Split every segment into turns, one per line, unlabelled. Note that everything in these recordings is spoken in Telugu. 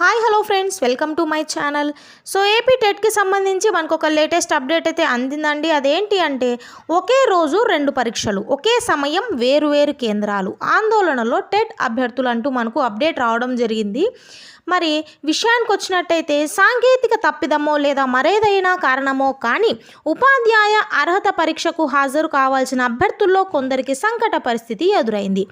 Hi hello friends welcome to my channel so AP టెట్కి సంబంధించి మనకు ఒక లేటెస్ట్ అప్డేట్ అయితే అందిందండి. అదేంటి అంటే ఒకే రోజు రెండు పరీక్షలు ఒకే సమయం వేరువేరు కేంద్రాలు ఆందోళనలో టెట్ అభ్యర్థులు అంటూ మనకు అప్డేట్ రావడం జరిగింది. మరి విషయానికి వచ్చినట్టయితే సాంకేతిక తప్పిదమో లేదా మరేదైనా కారణమో కానీ ఉపాధ్యాయ అర్హత పరీక్షకు హాజరు కావాల్సిన అభ్యర్థుల్లో కొందరికి సంకట పరిస్థితి ఎదురైంది.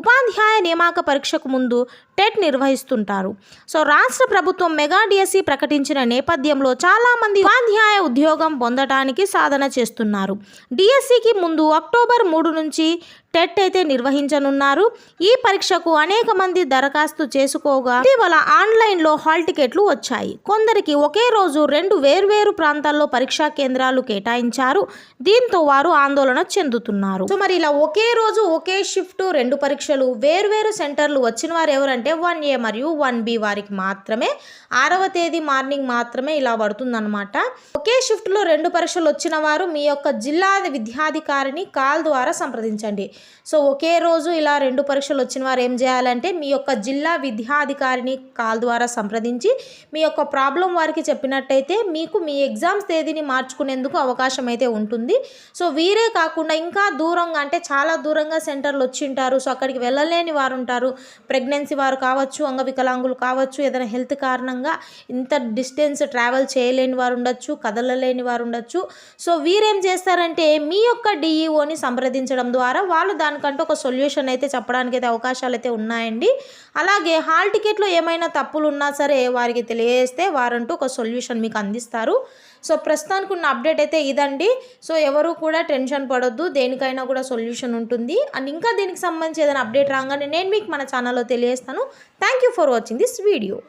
ఉపాధ్యాయ నియామక పరీక్షకు ముందు టెట్ నిర్వహిస్తుంటారు. సో రాష్ట్ర ప్రభుత్వం మెగా డిఎస్సి ప్రకటించిన నేపథ్యంలో చాలా మంది ఉపాధ్యాయ ఉద్యోగం పొందటానికి సాధన చేస్తున్నారు. డిఎస్సికి ముందు అక్టోబర్ మూడు నుంచి టెట్ అయితే నిర్వహించనున్నారు. ఈ పరీక్షకు అనేక మంది దరఖాస్తు చేసుకోగా ఇటీవల ఆన్లైన్లో హాల్ టికెట్లు వచ్చాయి. కొందరికి ఒకే రోజు రెండు వేర్వేరు ప్రాంతాల్లో పరీక్షా కేంద్రాలు కేటాయించారు. దీంతో వారు ఆందోళన చెందుతున్నారు. సో మరి ఇలా ఒకే రోజు ఒకే షిఫ్ట్ రెండు పరీక్షలు వేర్వేరు సెంటర్లు వచ్చిన వారు ఎవరంటే వన్ ఏ మరియు వన్ బి వారికి మాత్రమే. ఆరవ తేదీ మార్నింగ్ మాత్రమే ఇలా పడుతుందన్నమాట. ఒకే షిఫ్ట్లో రెండు పరీక్షలు వచ్చిన వారు మీ యొక్క జిల్లా విద్యాధికారిని కాల్ ద్వారా సంప్రదించండి. సో ఒకే రోజు ఇలా రెండు పరీక్షలు వచ్చిన వారు ఏం చేయాలంటే మీ యొక్క జిల్లా విద్యాధికారిని కాల్ ద్వారా సంప్రదించి మీ యొక్క ప్రాబ్లం వారికి చెప్పినట్టయితే మీకు మీ ఎగ్జామ్స్ తేదీని మార్చుకునేందుకు అవకాశం అయితే ఉంటుంది. సో వీరే కాకుండా ఇంకా దూరంగా అంటే చాలా దూరంగా సెంటర్లు వచ్చి ఉంటారు. సో అక్కడికి వెళ్ళలేని వారు ఉంటారు. ప్రెగ్నెన్సీ వారు కావచ్చు అంగవికలాంగులు కావచ్చు ఏదైనా హెల్త్ కారణంగా ఇంత డిస్టెన్స్ ట్రావెల్ చేయలేని వారు ఉండొచ్చు చదవలేని వారు ఉండొచ్చు సో వీరేం చేస్తారంటే మీ యొక్క డిఈఓని సంప్రదించడం ద్వారా వాళ్ళు దానికంటూ ఒక సొల్యూషన్ అయితే చెప్పడానికి అయితే అవకాశాలు అయితే ఉన్నాయండి. అలాగే హాల్ టికెట్లో ఏమైనా తప్పులు ఉన్నా సరే వారికి తెలియజేస్తే వారంటూ ఒక సొల్యూషన్ మీకు అందిస్తారు. సో ప్రస్తుతానికి ఉన్న అప్డేట్ అయితే ఇదండి. సో ఎవరు కూడా టెన్షన్ పడొద్దు. దేనికైనా కూడా సొల్యూషన్ ఉంటుంది. అండ్ ఇంకా దీనికి సంబంధించి ఏదైనా అప్డేట్ రాగానే నేను మీకు మన ఛానల్లో తెలియజేస్తాను. Thank you for watching this video.